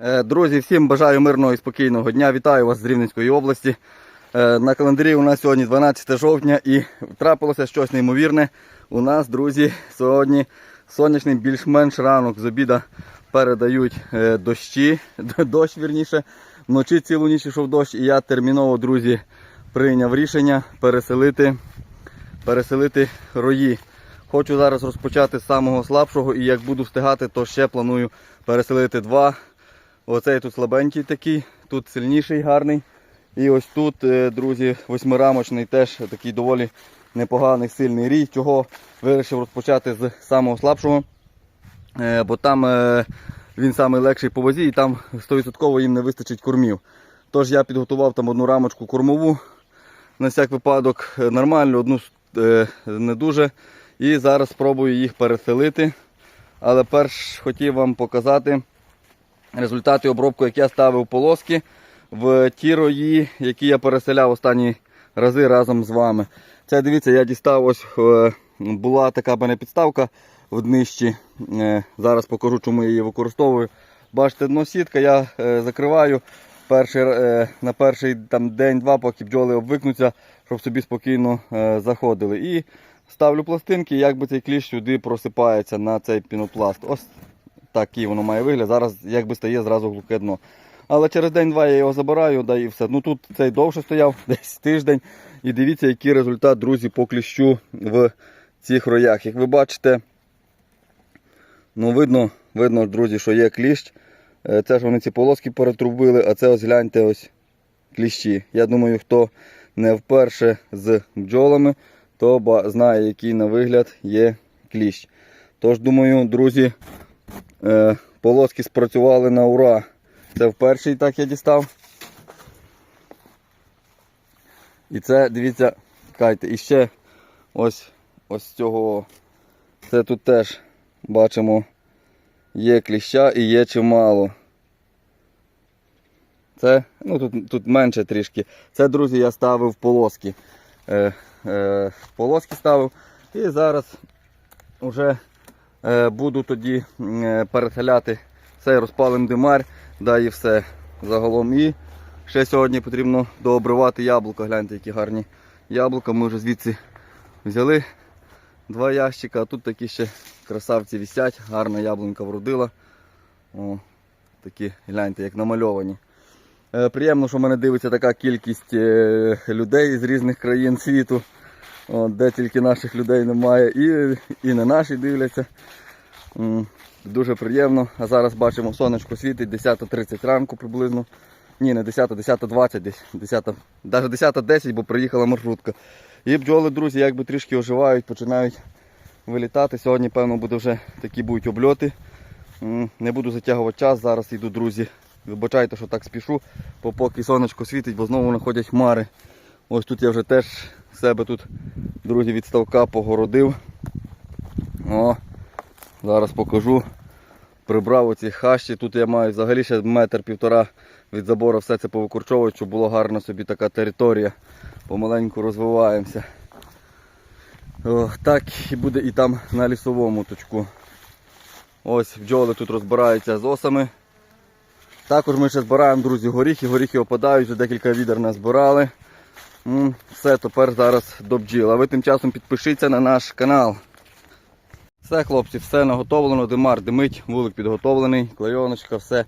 Е, Друзі, всім бажаю мирного і спокійного дня. Вітаю вас з Рівненської області. Е, На календарі у нас сьогодні 12 жовтня і трапилося щось неймовірне. У нас, друзі, сьогодні сонячний більш-менш ранок з обіда передають е, дощі, дощ вірніше. Вночі цілу ніч йшов дощ, і я терміново, друзі, прийняв рішення переселити, переселити рої. Хочу зараз розпочати з самого слабшого і як буду встигати, то ще планую переселити два. Оцей тут слабенький такий, тут сильніший, гарний. І ось тут, е, друзі, восьмирамочний теж такий доволі непоганий, сильний рій. Чого вирішив розпочати з самого слабшого. Е, Бо там е, він самий легший по вазі і там 100% їм не вистачить кормів. Тож я підготував там одну рамочку кормову на всяк випадок нормально, одну не дуже. І зараз спробую їх переселити. Але перш хотів вам показати результати обробки, як я ставив полоски в ті рої, які я переселяв останні рази разом з вами. Це дивіться, я дістав ось е, була така мене підставка в днищі. Е, Зараз покажу, чому я її використовую. Бачите, дно сітка я е, закриваю на перший день-два, поки бджоли обвикнуться, щоб собі спокійно заходили. І ставлю пластинки, як би цей кліщ сюди просипається на цей пінопласт. Ось такий воно має вигляд. Зараз якби стає зразу глухе дно. Але через день-два я його забираю, да і все. Ну тут цей довше стояв, десь тиждень. І дивіться, який результат, друзі, по кліщу в цих роях. Як ви бачите, ну видно, видно, друзі, що є кліщ. Е, Це ж вони ці полоски перетрубили, а це ось гляньте ось кліщі. Я думаю, хто не вперше з бджолами, то знає, який на вигляд є кліщ. Тож, думаю, друзі, полоски спрацювали на ура. Це вперше так я дістав. І це, дивіться, чекайте, і ще ось ось цього. Це тут теж бачимо, є кліща і є чимало. Це, ну тут, тут менше трішки. Це, друзі, я ставив полоски. Е, е, полоски ставив. І зараз вже е, буду тоді е, переселяти цей розпалим димар, да і все загалом. І ще сьогодні потрібно дообривати яблука. Гляньте, які гарні яблука. Ми вже звідси взяли два ящика, а тут такі ще красавці висять, гарна яблунька вродила. О, такі, гляньте, як намальовані. Е, Приємно, що в мене дивиться така кількість е, людей з різних країн світу, О, де тільки наших людей немає, і, і не наші дивляться. Дуже приємно. А зараз бачимо, сонечко світить 10.30 ранку приблизно. Ні, не 10, 10.20 десь, 10, навіть 10.10, бо приїхала маршрутка. І бджоли, друзі, якби трішки оживають, починають вилітати. Сьогодні, певно, буде вже такі будуть обльоти. Не буду затягувати час, зараз йду, друзі. Вибачайте, що так спішу, бо поки сонечко світить, бо знову находять хмари. Ось тут я вже теж себе тут, друзі, від ставка погородив. О, зараз покажу. Прибрав оці хащі. Тут я маю взагалі ще метр-півтора від забору все це повикорчовувати, щоб було гарна собі така територія. Помаленьку розвиваємося. О, так і буде і там на лісовому точку. Ось бджоли тут розбираються з осами. Також ми ще збираємо, друзі, горіхи. Горіхи опадають, вже декілька відер назбирали. М, Все, тепер зараз до бджіл. А ви тим часом підпишіться на наш канал. Все, хлопці, все наготовлено, димар димить, вулик підготовлений, клейоночка, все.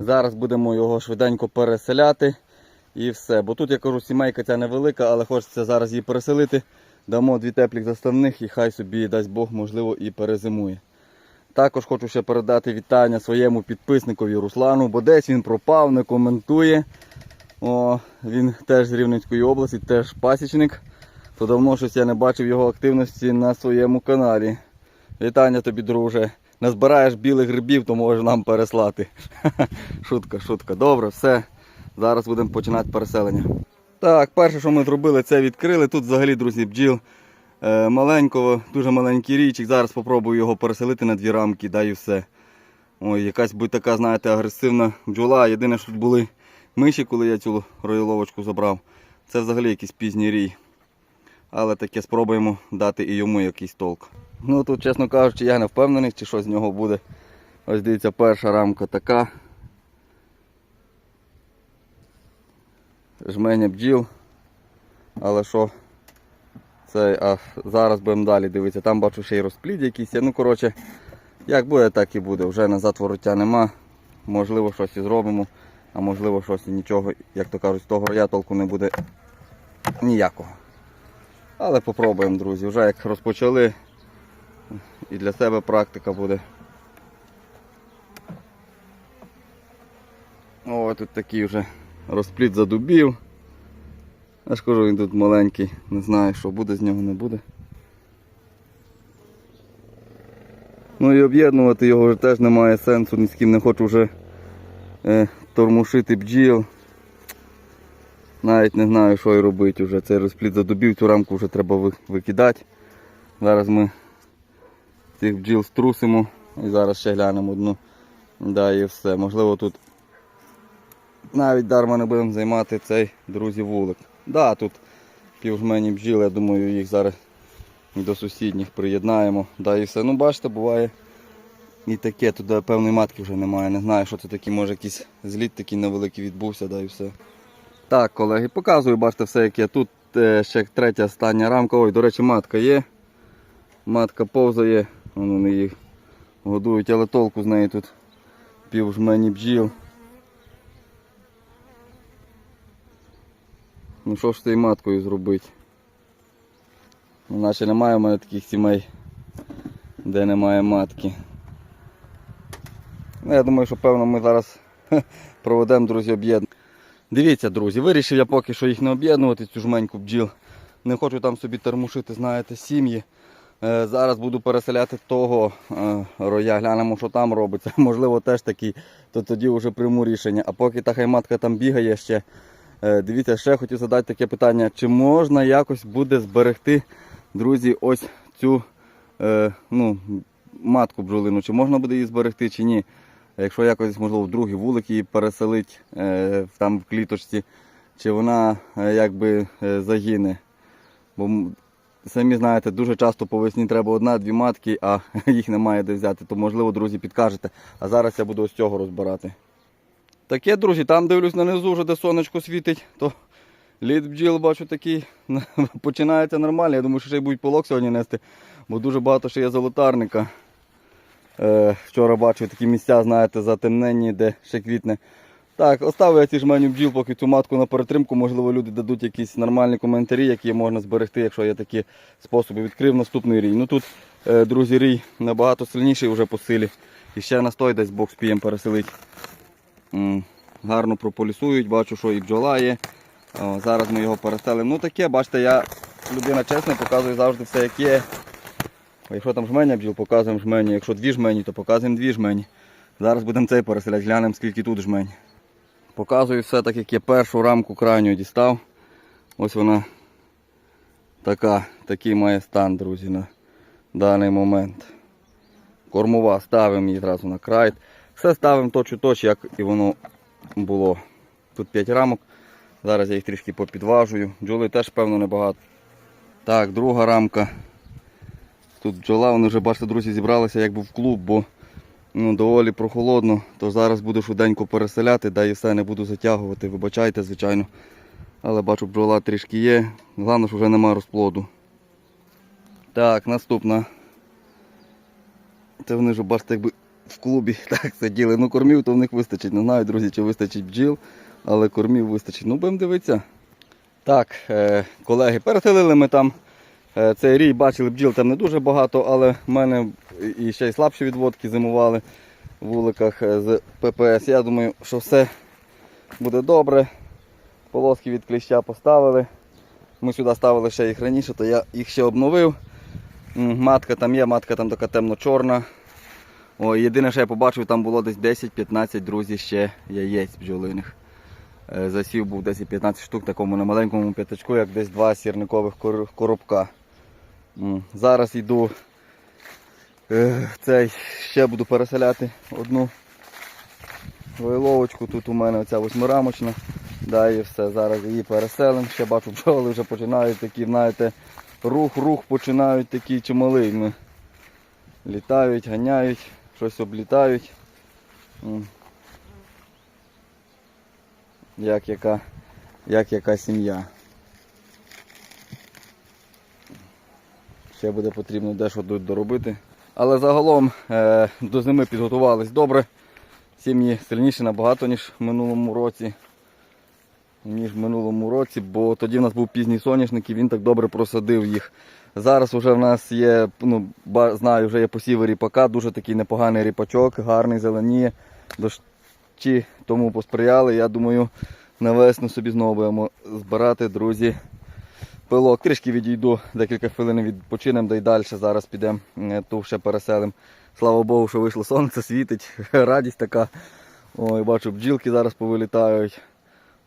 Зараз будемо його швиденько переселяти і все. Бо тут, я кажу, сімейка ця невелика, але хочеться зараз її переселити. Дамо дві теплих заставних і хай собі, дасть Бог, можливо, і перезимує. Також хочу ще передати вітання своєму підписникові Руслану, бо десь він пропав, не коментує. О, Він теж з Рівненської області, теж пасічник. То давно щось я не бачив його активності на своєму каналі. Вітання тобі, друже. Назбираєш білих грибів, то можеш нам переслати. Шутка, шутка. Добре, все. Зараз будемо починати переселення. Так, перше, що ми зробили, це відкрили. Тут взагалі, друзі, бджіл е, маленького, дуже маленький річик. Зараз спробую його переселити на дві рамки, да все. Ой, якась буде така, знаєте, агресивна бджола. Єдине, що тут були миші, коли я цю роїловочку забрав. Це взагалі якийсь пізній рій. Але таке спробуємо дати і йому якийсь толк. Ну тут, чесно кажучи, я не впевнений, чи що з нього буде. Ось дивіться, перша рамка така. Жменя бджіл. Але що? Це, а зараз будемо далі дивитися. Там бачу ще й розплід якийсь. Ну, коротше, як буде, так і буде. Вже назад вороття нема. Можливо, щось і зробимо а можливо, щось нічого, як то кажуть, з того роя толку не буде ніякого. Але попробуємо, друзі. Вже як розпочали, і для себе практика буде. О, тут такий вже розпліт задубів. Я ж кажу, він тут маленький, не знаю, що буде з нього, не буде. Ну і об'єднувати його вже теж немає сенсу, ні з ким не хочу вже е, тормушити бджіл. Навіть не знаю, що і робити вже. Цей розпліт задубів, цю рамку вже треба викидати. Зараз ми цих бджіл струсимо і зараз ще глянемо одну. Да, і все. Можливо тут навіть дарма не будемо займати цей, друзі, вулик. Да, тут півжмені бджіл, я думаю, їх зараз до сусідніх приєднаємо. Да, і все. Ну, бачите, буває і таке, туди певної матки вже немає. Не знаю, що це таке, може якийсь зліт такий невеликий відбувся, да і все. Так, колеги, показую, бачите, все як є. Тут е, ще третя остання рамка. Ой, до речі, матка є. Матка повзає, Вон вони їх годують, але толку з неї тут півжмені бджіл. Ну що ж з цією маткою зробити? Наче немає в мене таких сімей, де немає матки. Ну, я думаю, що певно ми зараз проведемо, друзі, об'єднання. Дивіться, друзі, вирішив я поки що їх не об'єднувати, цю жменьку бджіл. Не хочу там собі термушити, знаєте, сім'ї. Е, Зараз буду переселяти того е, роя, глянемо, що там робиться. Можливо, теж такий, то тоді вже прийму рішення. А поки та хайматка там бігає ще. Е, Дивіться, ще хотів задати таке питання, чи можна якось буде зберегти, друзі, ось цю е, ну, матку бджолину, чи можна буде її зберегти, чи ні. Якщо якось, можливо, в другий вулик її переселить е, там в кліточці, чи вона е, якби е, загине. Бо самі знаєте, дуже часто по весні треба одна-дві матки, а їх немає де взяти. То можливо, друзі, підкажете. А зараз я буду ось цього розбирати. Таке, друзі, там дивлюсь нанизу, вже де сонечко світить, то лід бджіл бачу такий починається нормально. Я думаю, що ще й будуть полок сьогодні нести, бо дуже багато ще є золотарника. Е, вчора бачив такі місця, знаєте, затемнені, де ще квітне. Так, оставив я ці жменю бджіл, поки цю матку на перетримку. Можливо, люди дадуть якісь нормальні коментарі, які можна зберегти, якщо є такі способи. Відкрив наступний рій. Ну тут, е, друзі, рій набагато сильніший вже по силі. І ще на той десь бокс пієм переселить. Гарно прополісують, бачу, що і бджола є. Зараз ми його переселимо. Ну таке, бачите, я людина чесна, показую завжди все як є. Якщо там жменя бджіл, показуємо жмені. Якщо дві жмені, то показуємо дві жмені. Зараз будемо цей переселяти, глянемо скільки тут жмень. Показую все так, як я першу рамку крайню дістав. Ось вона така, такий має стан, друзі, на даний момент. Кормова ставимо її зразу на край. Все ставимо точ у точ, як і воно було. Тут 5 рамок. Зараз я їх трішки попідважую. Бджоли теж, певно, небагато. Так, друга рамка. Тут бджола, вони вже, бачите, друзі, зібралися якби в клуб, бо ну, доволі прохолодно, то зараз буду швиденько переселяти, да і все, не буду затягувати, вибачайте, звичайно. Але бачу, бджола трішки є. Головне, що вже немає розплоду. Так, наступна. Це вони ж, бачите, якби в клубі так сиділи. Ну, кормів то в них вистачить. Не знаю, друзі, чи вистачить бджіл, але кормів вистачить. Ну, будемо дивитися. Так, е, колеги, переселили ми там цей рій, бачили, бджіл там не дуже багато, але в мене і ще й слабші відводки зимували в вуликах е, з ППС. Я думаю, що все буде добре. Полоски від кліща поставили. Ми сюди ставили ще їх раніше, то я їх ще обновив. Матка там є, матка там така темно-чорна. Єдине, що я побачив, там було десь 10-15 друзі ще яєць бджолиних. Е, Засів був 10-15 штук такому на маленькому п'ятачку, як десь два сірникових коробка. Зараз йду е, цей, ще буду переселяти одну виловочку. Тут у мене оця восьмирамочна. Да, і все, зараз її переселимо. Ще бачу, бджоли вже починають такі, знаєте, рух, рух починають такі чималий. Ми літають, ганяють, щось облітають. Як яка як яка сім'я. Ще буде потрібно дещо доробити. Але загалом е, до зими підготувались добре. Сім'ї сильніші набагато, ніж в минулому році. Ніж в минулому році, бо тоді в нас був пізній соняшник і він так добре просадив їх. Зараз вже в нас є, ну, знаю, вже є посіви ріпака, дуже такий непоганий ріпачок, гарний, зеленіє. Дощі тому посприяли. Я думаю, на весну собі знову будемо збирати, друзі, пилок. Трішки відійду, декілька хвилин відпочинемо, да й далі зараз підемо, е, ту ще переселимо. Слава Богу, що вийшло сонце, світить, радість така. Ой, бачу, бджілки зараз повилітають.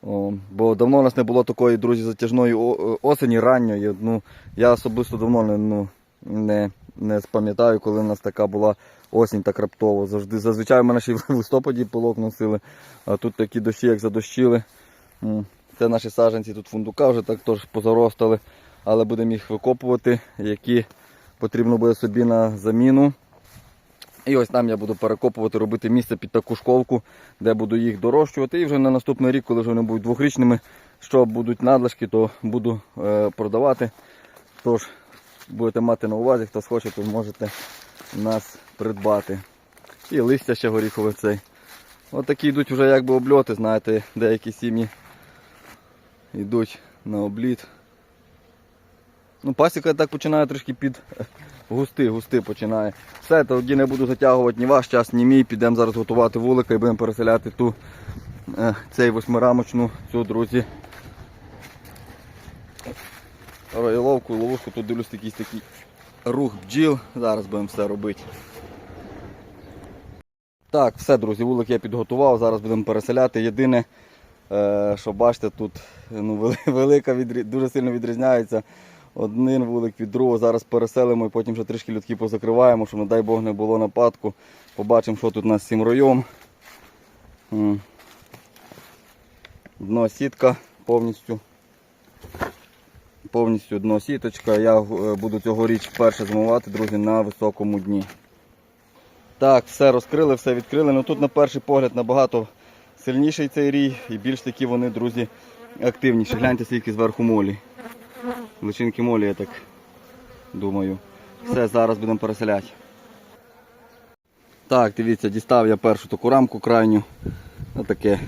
О, бо давно у нас не було такої, друзі, затяжної осені ранньої. Ну, я особисто давно не, ну, не, не спам'ятаю, коли у нас така була осінь так раптово. Завжди, зазвичай мене ще в листопаді пилок носили, а тут такі дощі, як задощили. Це наші саджанці тут фундука вже так теж позаростали, але будемо їх викопувати, які потрібно буде собі на заміну. І ось там я буду перекопувати, робити місце під таку школку, де буду їх дорощувати. І вже на наступний рік, коли вже вони будуть двохрічними, що будуть надлишки, то буду е, продавати. Тож будете мати на увазі, хто схоче, то можете нас придбати. І листя ще горіхове цей. Ось такі йдуть вже якби обльоти, знаєте, деякі сім'ї йдуть на обліт. Ну, пасіка так починає трішки під густи, густи починає. Все, тоді не буду затягувати ні ваш час, ні мій. Підемо зараз готувати вулика і будемо переселяти ту е, цей восьмирамочну цю, друзі. Роїловку, ловушку, тут дивлюсь якийсь такий рух бджіл. Зараз будемо все робити. Так, все, друзі, вулик я підготував, зараз будемо переселяти. Єдине, що бачите, тут ну, велика дуже сильно відрізняється. Один вулик від другого. Зараз переселимо і потім вже трішки людки позакриваємо, щоб, не дай Бог, не було нападку. Побачимо, що тут у нас з цим. Дно сітка повністю. Повністю дно сіточка. Я е, буду цьогоріч вперше змивати, друзі, на високому дні. Так, все розкрили, все відкрили. Ну тут на перший погляд набагато сильніший цей рій і більш такі вони, друзі, активніші. Гляньте, скільки зверху молі. Личинки молі, я так думаю. Все, зараз будемо переселяти. Так, дивіться, дістав я першу таку рамку крайню. Отаке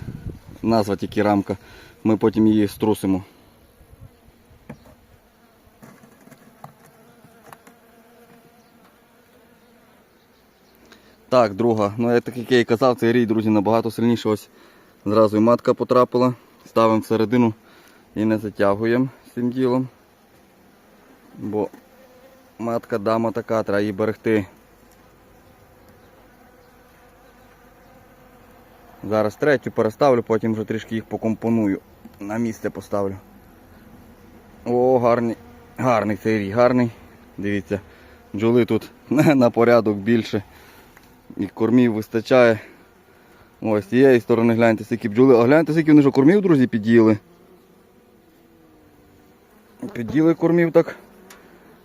назва тільки рамка. Ми потім її струсимо. Так, друга. Ну як я і казав, цей рій, друзі, набагато сильніше. Ось зразу і матка потрапила. Ставимо всередину і не затягуємо цим ділом. Бо матка дама така, треба її берегти. Зараз третю переставлю, потім вже трішки їх покомпоную. На місце поставлю. О, гарний, гарний цей рій, гарний. Дивіться, бджоли тут на порядок більше. І кормів вистачає. Ось з цієї сторони гляньте, скільки бджоли. А гляньте, скільки вони вже кормів, друзі, під'їли. Під'їли кормів так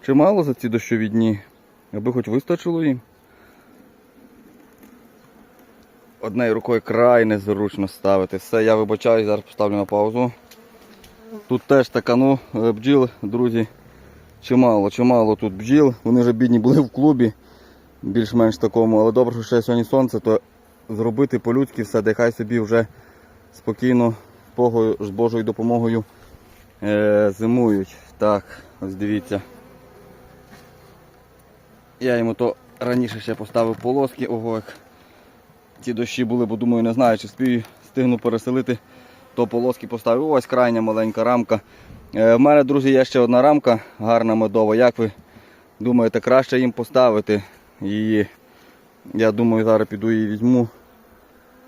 чимало за ці дощові дні. Аби хоч вистачило їм. Однією рукою край незручно ставити. Все, я вибачаю, зараз поставлю на паузу. Тут теж така, ну, е, бджіл, друзі, чимало, чимало тут бджіл. Вони вже бідні були в клубі, більш-менш такому, але добре, що ще сьогодні сонце, то зробити по-людськи все, де хай собі вже спокійно з Божою допомогою е, зимують. Так, ось дивіться. Я йому то раніше ще поставив полоски, ого, як ці дощі були, бо думаю, не знаю, чи спію, встигну переселити, то полоски поставив. Ось крайня маленька рамка. Е, в мене, друзі, є ще одна рамка, гарна медова. Як ви думаєте, краще їм поставити її? Я думаю, зараз піду її візьму.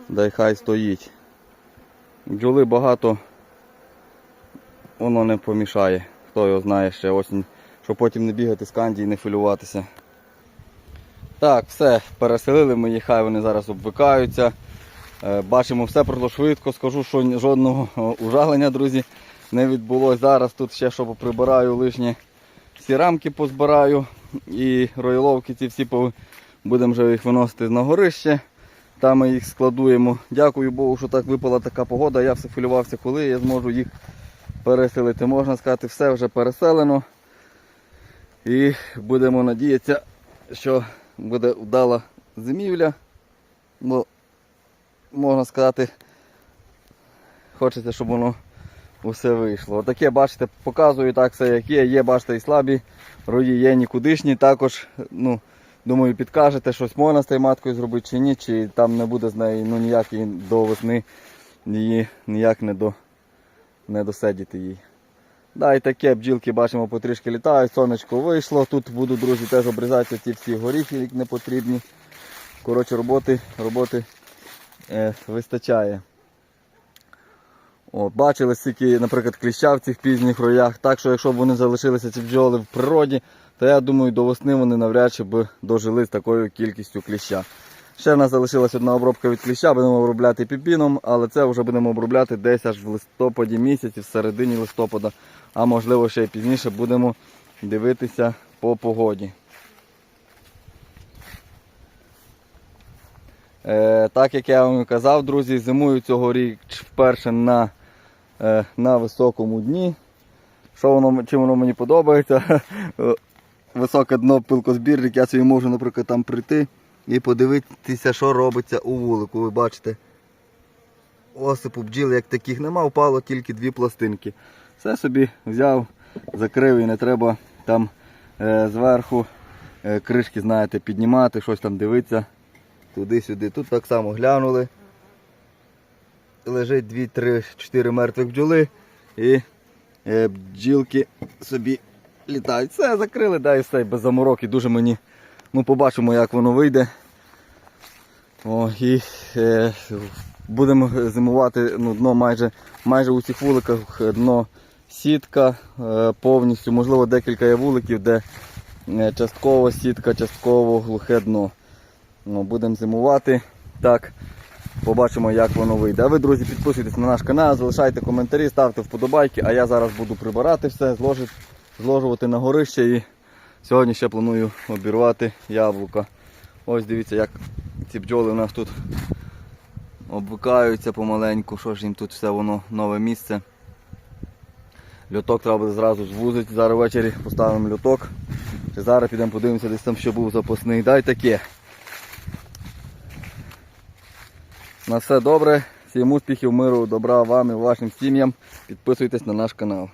Дай хай стоїть. Бджоли багато, воно не помішає. Хто його знає ще осінь, щоб потім не бігати з канді і не хвилюватися. Так, все, переселили ми їх, хай вони зараз обвикаються. Е, Бачимо, все пройшло швидко. Скажу, що жодного ужалення, друзі, не відбулося. Зараз тут ще що прибираю лишнє. Всі рамки позбираю і роїловки ці всі будемо вже їх виносити на горище. Там ми їх складуємо. Дякую Богу, що так випала така погода. Я все хвилювався, коли я зможу їх переселити. Можна сказати, все вже переселено. І будемо надіятися, що буде вдала зимівля. Бо, можна сказати, хочеться, щоб воно усе вийшло. Отаке, бачите, показую так все як є. Є, бачите, і слабі рої, є нікудишні. Також, ну, думаю, підкажете, щось можна з тією маткою зробити чи ні, чи там не буде з неї ну, ніяк до весни її ніяк не, до, не досидіти їй. Да, і таке бджілки бачимо потрішки літають, сонечко вийшло. Тут буду, друзі, теж обрізати ці всі горіхи, які не потрібні. Коротше, роботи, роботи е, вистачає. О, бачили скільки, наприклад, кліща в цих пізніх роях. Так що якщо б вони залишилися ці бджоли в природі, то я думаю, до весни вони навряд чи б дожили з такою кількістю кліща. Ще в нас залишилась одна обробка від кліща, будемо обробляти піпіном, але це вже будемо обробляти десь аж в листопаді місяці, в середині листопада, а можливо ще й пізніше будемо дивитися по погоді. Е, так як я вам казав, друзі, зимую цього рік вперше на, на високому дні. Що воно, чим воно мені подобається? Е, Високе дно пилкозбірник, я собі можу, наприклад, там прийти і подивитися, що робиться у вулику. Ви бачите, осипу бджіл як таких нема, впало тільки дві пластинки. Все собі взяв, закрив і не треба там е, зверху е, кришки, знаєте, піднімати, щось там дивитися туди-сюди. Тут так само глянули. Лежить 2-3-4 мертвих бджоли і е, бджілки собі літають. Все, закрили, да, і без заморок. І дуже мені, ну побачимо, як воно вийде. О, і е, будемо зимувати ну, дно майже, майже у цих вуликах дно сітка е, повністю, можливо, декілька є вуликів, де е, частково сітка, частково глухе дно. Ну, будемо зимувати. Так, побачимо, як воно вийде. А ви, друзі, підписуйтесь на наш канал, залишайте коментарі, ставте вподобайки, а я зараз буду прибирати все, зложувати на горище і сьогодні ще планую обірвати яблука. Ось дивіться, як ці бджоли у нас тут обвикаються помаленьку, що ж їм тут все воно нове місце. Льоток треба буде зразу звузити. Зараз ввечері поставимо льоток. Зараз підемо подивимося, десь там ще був запасний. Дай таке. На все добре. Всім успіхів, миру, добра вам і вашим сім'ям. Підписуйтесь на наш канал.